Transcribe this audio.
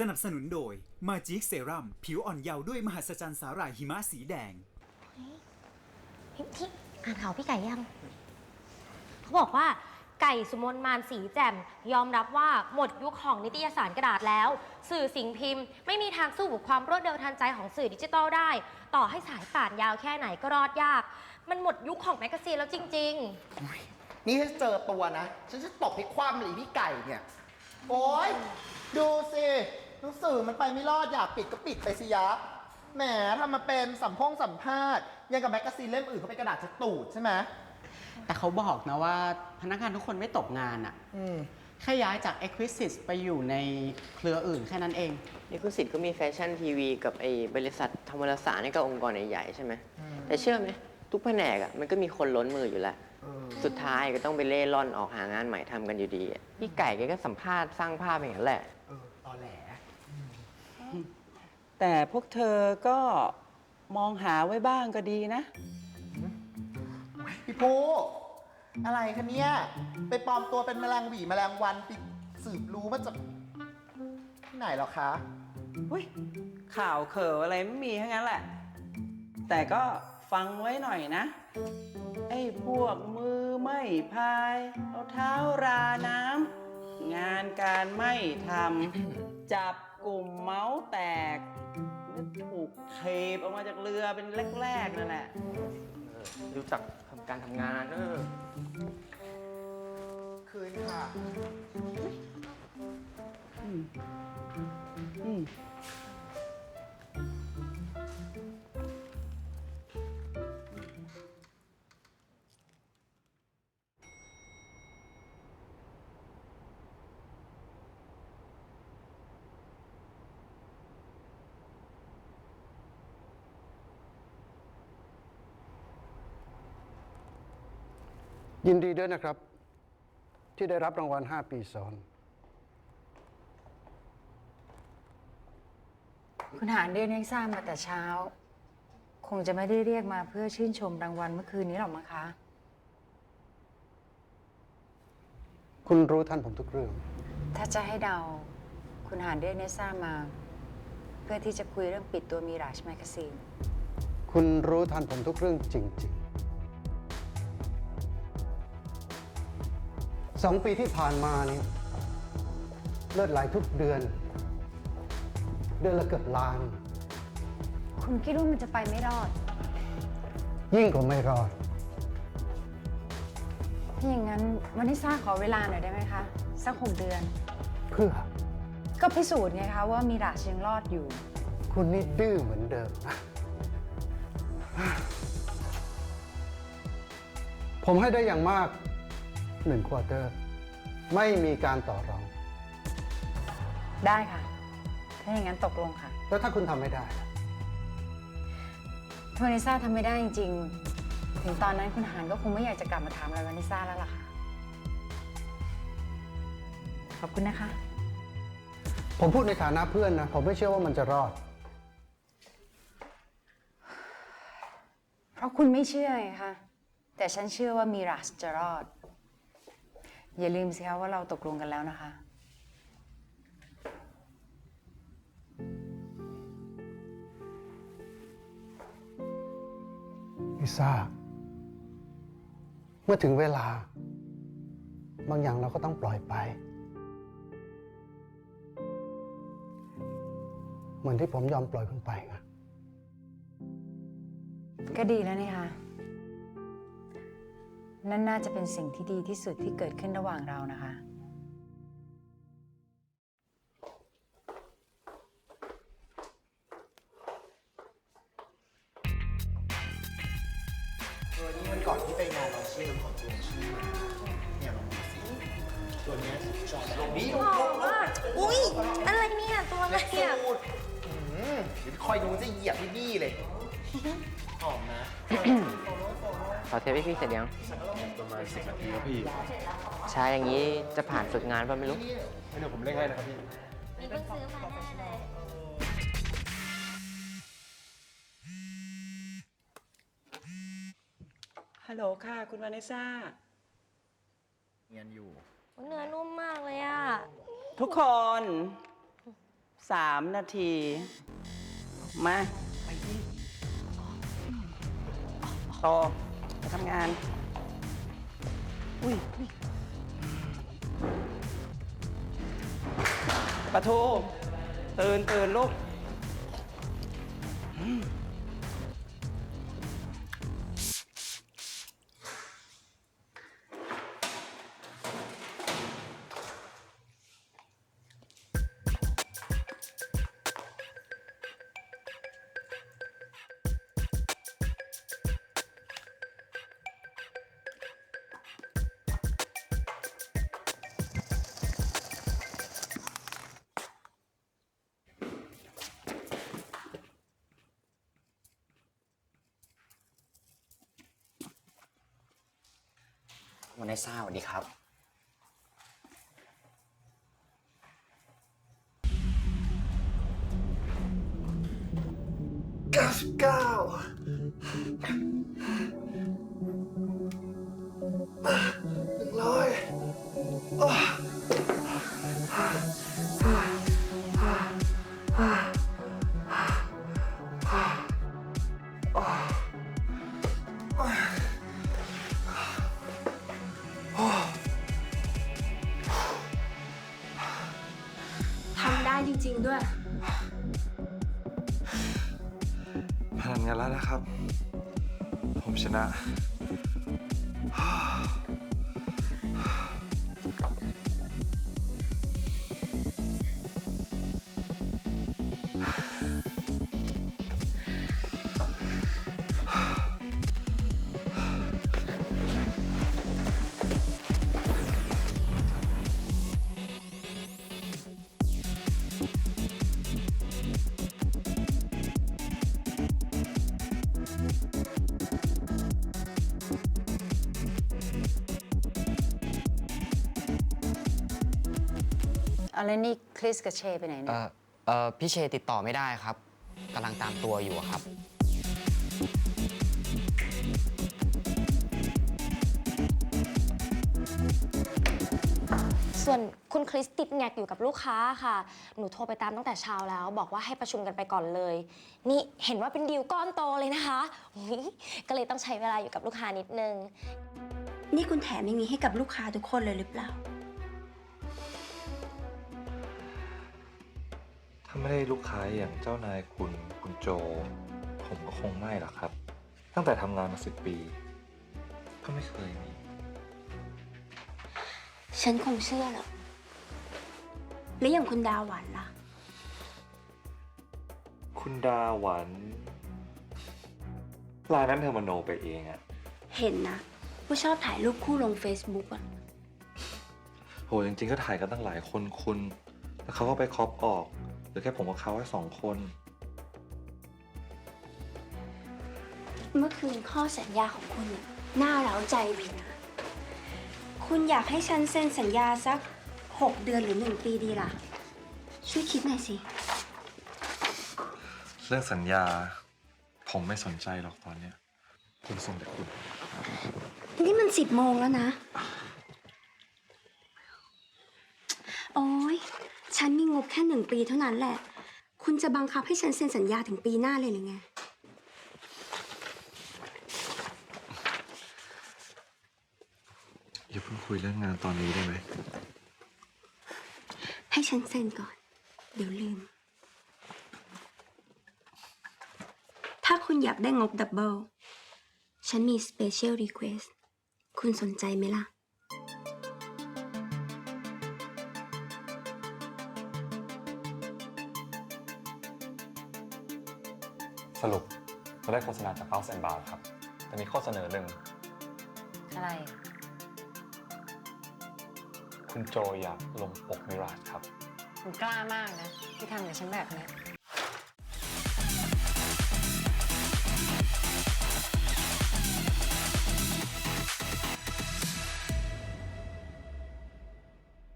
สนับสนุนโดย Magic Serum ผิวอ่อนเยาว์ด้วยมหัศจรรย์สาหร่ายหิมะสีแดง พี่พี่อ่านข่าวพี่ไก่ยัง เขาบอกว่าไก่สุมนมานสีแจ่มยอมรับว่าหมดยุคของนิตยสารกระดาษแล้ว สื่อสิ่งพิมพ์ ไม่มีทางสู้กับความรวดเร็วทันใจของสื่อดิจิตอลได้ ต่อให้สายป่านยาวแค่ไหนก็รอดยาก มันหมดยุคของแมกกาซีนแล้วจริง นี่ถ้าเจอตัวนะ ฉันจะตบให้คว่ำเลยพี่ไก่เนี่ย โอ้ยดูสิ หนังสือมันไปไม่รอดอยากปิดก็ปิดไปสิยะแหมทำมาเป็นสัมพงสัมภาษณ์ยังกับแมกกาซีนเล่มอื่นเขาเป็นกระดาษจะตูดใช่ไหมแต่เขาบอกนะว่าพนักงานทุกคนไม่ตกงานอะอืมแค่ย้ายจาก e q u i s i s ไปอยู่ในเครืออื่นแค่นั้นเอง นี่คือสิทธิ์ก็มีแฟชั่นทีวีกับไอ้บริษัทธรรมรสารนี่ก็องค์กรใหญ่ๆใช่ไหมแต่เชื่อไหมทุกแผนกอะมันก็มีคนล้นมืออยู่แล้วเออสุดท้ายก็ต้องไปเล่ร่อนออกหางานใหม่ทำกันอยู่ดีอะพี่ไก่แกก็สัมภาษณ์สร้างภาพอย่างนั้นแหละเออตอแหล แต่พวกเธอก็มองหาไว้บ้างก็ดีนะ พี่ภูอะไรคะเนี่ย ไปปลอมตัวเป็นแมลงหวีแมลงวันไปสืบรู้มาจากที่ไหนเหรอคะอุ้ยข่าวเขออะไรไม่มีทั้งนั้นแหละ แต่ก็ฟังไว้หน่อยนะ ไอ้พวกมือไม่พายเอาเท้าราน้ำงานการไม่ทำจับกลุ่มเมาส์แตก ถูกเทปออกมาจากเรือเป็นแรกๆนั่นแหละรู้จักทำการทำงานเออ คืนค่ะ อืม ยินดีด้วยนะครับ ที่ได้รับรางวัล 5 ปีซ้อน คุณหารเรียกเน็กซ่ามาแต่เช้า คงจะไม่ได้เรียกมาเพื่อชื่นชมรางวัลเมื่อคืนนี้หรอกมั้งคะ คุณรู้ท่านผมทุกเรื่อง ถ้าจะให้เดา คุณหารเรียกเน็กซ่ามา เพื่อที่จะคุยเรื่องปิดตัวมีราชแมกกาซีน คุณรู้ท่านผมทุกเรื่องจริง ๆ สองปีที่ผ่านมานี่เลือดไหลทุกเดือน เดือนละเกือบล้าน คุณคิดว่ามันจะไปไม่รอด ยิ่งกว่าไม่รอด ถ้าอย่างนั้นวันนี้ซ่าขอเวลาหน่อยได้ไหมคะ สักหกเดือน เพื่อ ก็พิสูจน์ไงคะว่ามีราชยังรอดอยู่ คุณนี่ดื้อเหมือนเดิมนะผมให้ได้อย่างมาก หนึ่งควอเตอร์ ไม่มีการต่อรอง ได้ค่ะ ถ้าอย่างนั้นตกลงค่ะแล้วถ้าคุณทำไม่ได้ถ้าวานิซ่าทำไม่ได้จริงๆ ถึงตอนนั้นคุณหารก็คงไม่อยากจะกลับมาถามอะไรวานิซ่าแล้วล่ะค่ะ ขอบคุณนะคะ ผมพูดในฐานะเพื่อนนะ ผมไม่เชื่อว่ามันจะรอด เพราะคุณไม่เชื่อไงคะแต่ฉันเชื่อว่ามีรัสจะรอด อย่าลืมสิคะว่าเราตกลงกันแล้วนะคะ ลิซ่า เมื่อถึงเวลา บางอย่างเราก็ต้องปล่อยไป เหมือนที่ผมยอมปล่อยคุณไปไงก็ดีแล้วนี่คะ นั่นน่าจะเป็นสิ่งที่ดีที่สุดที่เกิดขึ้นระหว่างเรานะคะเออนี่มันก่อนที่ไปงานเราชื่อน้ำหอมตัวชื่อเนี่ยลองดูสิตัวเนี้ยจอดลงนี้ลงลงลงๆอุ้ยอะไรเนี่ยตัวอะไรเล็กอะสูตรอืมเดี๋ยวคอยดูจะเหยียบที่นี่เลยหอมนะ ขอเทปให้พี่เสร็จยัง ประมาณสิบนาทีครับพี่ใช้อย่างนี้จะผ่านฝึกงานป่ะไม่รู้ เดี๋ยวผมเล่นให้นะครับพี่มีเพิ่งซื้อมาแน่เลย ฮัลโหลค่ะ คุณวานิซ่าเงียนอยู่เนื้อนุ่มมากเลยอะ ทุกคนสามนาที มา ไปดิโต ไปทำงาน อุ้ยปะทูตื่นตื่นลูก วันนี้ทราบสวัสดีครับ เก้าสิบเก้าหนึ่งร้อย ริง ๆ ด้วย ผ่านกันแล้วนะครับ ผมชนะ อะไรนี่คริสกับเชไปไหนเอเนี่ยอเออพี่เชติดต่อไม่ได้ครับกำลังตามตัวอยู่อะครับ ส่วนคุณคริสติดแงกอยู่กับลูกค้าค่ะ หนูโทรไปตามตั้งแต่เช้าแล้ว บอกว่าให้ประชุมกันไปก่อนเลย นี่เห็นว่าเป็นดีลก้อนโตเลยนะคะอุ๊ยก็เลยต้องใช้เวลาอยู่กับลูกค้านิดนึง นี่คุณแถมอย่างนี้ให้กับลูกค้าทุกคนเลยหรือเปล่า ถ้าไม่ได้ลูกค้าอย่างเจ้านายคุณคุณโจ ผมก็คงไม่หรอกครับ ตั้งแต่ทำงานมาสิบปี ก็ไม่เคยมี ฉันคงเชื่อหรอกแล้วอย่างคุณดาวหวันล่ะ คุณดาหวันลายนั้นเธอมโนไปเองอะเห็นนะ ว่าชอบถ่ายรูปคู่ลง Facebook อะโหจริงๆก็ถ่ายกันตั้งหลายคนคุณ แล้วเขาก็ไปครอปออกเห รือแค่ผมกับเขาแค่สองคน เมื่อคืนข้อสัญญาของคุณเนี่ยน่าเร้าใจดีนะ คุณอยากให้ฉันเซ็นสัญญาสัก 6 เดือนหรือ 1 ปีดีล่ะ ช่วยคิดหน่อยสิ เรื่องสัญญา ผมไม่สนใจหรอกตอนเนี้ยผมส่งแต่คุณ นี่มันสิบโมงแล้วนะ โอ้ย ฉันมีงบแค่หนึ่งปีเท่านั้นแหละ คุณจะบังคับให้ฉันเซ็นสัญญาถึงปีหน้าเลยหรือไง อย่าเพิ่งคุยเรื่องงานตอนนี้ได้ไหม ให้ฉันเซ็นก่อน เดี๋ยวลืม ถ้าคุณอยากได้งบดับเบิล ฉันมี Special Request คุณสนใจไหมล่ะ สรุปเราได้โฆษณาจากเป้าแซนบาร์ครับ แต่มีข้อเสนอหนึ่ง อะไร คุณโจอยากลงปกมิราชครับคุณกล้ามากนะ ที่ทำกับฉันแบบเนี้ย